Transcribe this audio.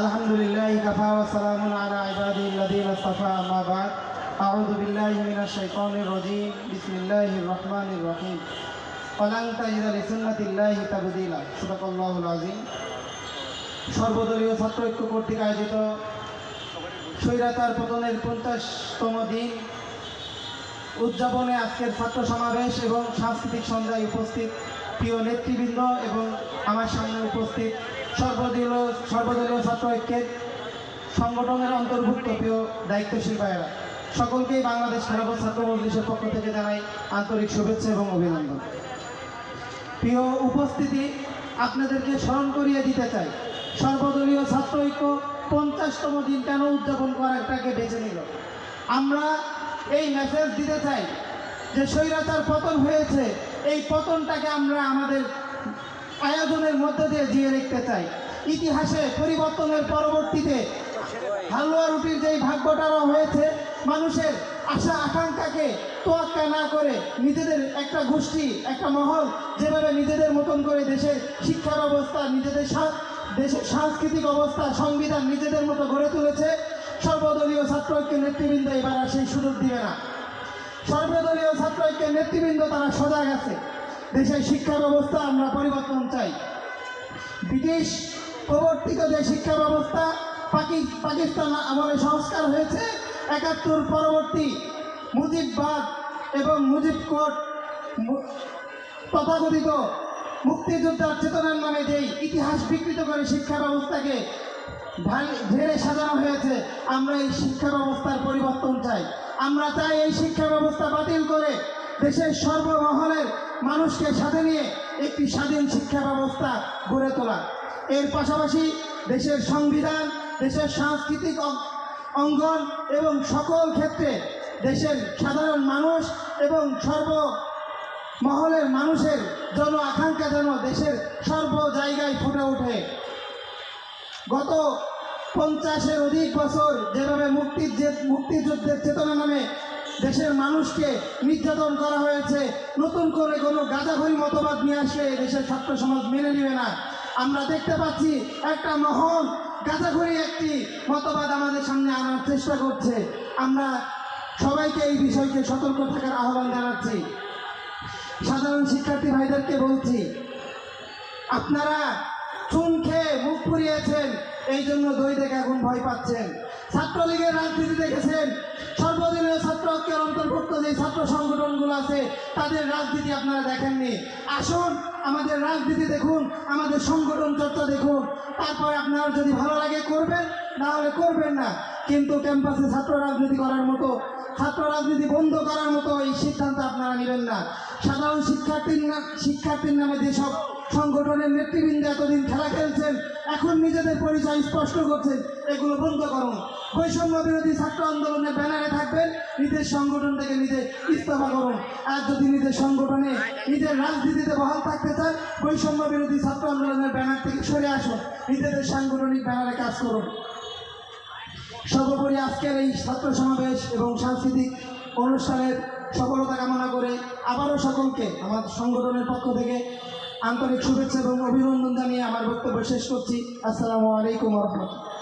আলহামদুলিল্লাহ কাফা ওয়া সালামুন আলা ইবাদিল্লাযীনা ইসতাফা আম্মা বাদ। আউযু বিল্লাহি মিনাশ শাইতানির রাজীম। বিসমিল্লাহির রহমানির রহিম। ওয়ালান তাজিদা লিসুন্নাতিল্লাহি তাবদীলা। সাদাকাল্লাহুল আযীম। সর্বদলীয় ছাত্র ঐক্য কর্তৃক আয়োজিত স্বৈরাচার পতনের পঞ্চাশতম দিন উদযাপনে আজকের ছাত্র সমাবেশ এবং সাংস্কৃতিক সন্ধ্যায় উপস্থিত প্রিয় নেতৃবৃন্দ এবং আমার সামনে উপস্থিত সর্বদলীয় সর্বদলীয় ছাত্র ঐক্যের সংগঠনের অন্তর্ভুক্ত প্রিয় দায়িত্বশীল ভাইয়েরা, সকলকেই বাংলাদেশ খেলাফত ছাত্র মজলিসের পক্ষ থেকে জানাই আন্তরিক শুভেচ্ছা এবং অভিনন্দন। প্রিয় উপস্থিতি, আপনাদেরকে স্মরণ করিয়ে দিতে চাই, সর্বদলীয় ছাত্র ঐক্য পঞ্চাশতম দিন কেন উদযাপন করাটাকে বেছে নিল? আমরা এই মেসেজ দিতে চাই যে স্বৈরাচার পতন হয়েছে, এই পতনটাকে আমরা আমাদের আয়োজনের মধ্যে দিয়ে জিয়ে রাখতে চাই। ইতিহাসে পরিবর্তনের পরবর্তীতে হালুয়া রুটির যেই ভাগ্যটারও হয়েছে, মানুষের আশা, আকাঙ্ক্ষাকে তোয়াক্কা না করে নিজেদের একটা গোষ্ঠী, একটা মহল যেভাবে নিজেদের মতন করে দেশের শিক্ষা ব্যবস্থা নিজেদের দেশের সাংস্কৃতিক অবস্থা, সংবিধান নিজেদের মতো গড়ে তুলেছে, সর্বদলীয় ছাত্র ঐক্যের নেতৃবৃন্দ এবার আর সেই সুযোগ দিবে না। সর্বদলীয় ছাত্র ঐক্যের নেতৃবৃন্দ তারা সজাগ আছে। দেশের শিক্ষা ব্যবস্থা আমরা পরিবর্তন চাই। ব্রিটিশ প্রবর্তিত যে শিক্ষা ব্যবস্থা পাকি- পাকিস্তান আমলে সংস্কার হয়েছে, একাত্তর পরবর্তী মুজিববাদ এবং মুজিব কোর্ট তথাকথিত মুক্তিযোদ্ধার চেতনার নামে যেই ইতিহাস বিকৃত করে শিক্ষা ব্যবস্থাকে ঢেলে সাজানো হয়েছে, আমরা এই শিক্ষা ব্যবস্থার পরিবর্তন চাই। আমরা চাই এই শিক্ষা ব্যবস্থা বাতিল করে দেশের সর্বমহলের মানুষকে সাথে নিয়ে একটি স্বাধীন শিক্ষা ব্যবস্থা গড়ে তোলা। এর পাশাপাশি দেশের সংবিধান, দেশের সাংস্কৃতিক অঙ্গন এবং সকল ক্ষেত্রে দেশের সাধারণ মানুষ এবং সর্ব মহলের মানুষের জন আকাঙ্ক্ষা যেন দেশের সর্ব জায়গায় ফুটে ওঠে। গত পঞ্চাশের অধিক বছর যেভাবে মুক্তির যে মুক্তিযুদ্ধের চেতনা নামে দেশের মানুষকে নির্যাতন করা হয়েছে। নতুন করে কোনো গাঁজাখড়ি মতবাদ নিয়ে আসলে দেশের ছাত্র সমাজ মেনে নেবে না। আমরা দেখতে পাচ্ছি একটা মহল গাঁজাখড়ি একটি মতবাদ আমাদের সামনে আনার চেষ্টা করছে। আমরা সবাইকে এই বিষয়কে সতর্ক থাকার আহ্বান জানাচ্ছি। সাধারণ শিক্ষার্থী ভাইদেরকে বলছি, আপনারা চুন খেয়ে মুখ ফুরিয়েছেন এই জন্য দই দেখে এখন ভয় পাচ্ছেন। ছাত্রলীগের রাজনীতি দেখেছেন যে ছাত্র সংগঠনগুলো আছে, তাদের রাজনীতি আপনারা দেখেননি। আসুন, আমাদের রাজনীতি দেখুন, আমাদের সংগঠন চর্চা দেখুন। তারপর আপনার যদি ভালো লাগে করবেন, না হলে করবেন না। কিন্তু ক্যাম্পাসে ছাত্র রাজনীতি করার মতো ছাত্র রাজনীতি বন্ধ করার মতো এই সিদ্ধান্ত আপনারা নেবেন না। সাধারণ শিক্ষার্থীর শিক্ষার্থীর নামে যেসব সংগঠনের নেতৃবৃন্দ এতদিন খেলা খেলছেন, এখন নিজেদের পরিচয় স্পষ্ট করছেন, এগুলো বন্ধ করুন। বৈষম্য বিরোধী ছাত্র আন্দোলনের ব্যানারে থাকবেন, নিজের সংগঠন থেকে নিজে ইস্তফা করুন। আর যদি নিজের সংগঠনে নিজের রাজনীতিতে বহাল থাকতে চান, বৈষম্য বিরোধী ছাত্র আন্দোলনের ব্যানার থেকে সরে আসুন। নিজেদের সাংগঠনিক ব্যানারে কাজ করুন। সর্বোপরি আজকের এই ছাত্র সমাবেশ এবং সাংস্কৃতিক অনুষ্ঠানের সফলতা কামনা করে আবারও সকলকে আমার সংগঠনের পক্ষ থেকে আন্তরিক শুভেচ্ছা এবং অভিনন্দন জানিয়ে আমার বক্তব্য শেষ করছি। আসসালামু আলাইকুম রহমতুল্লাহ।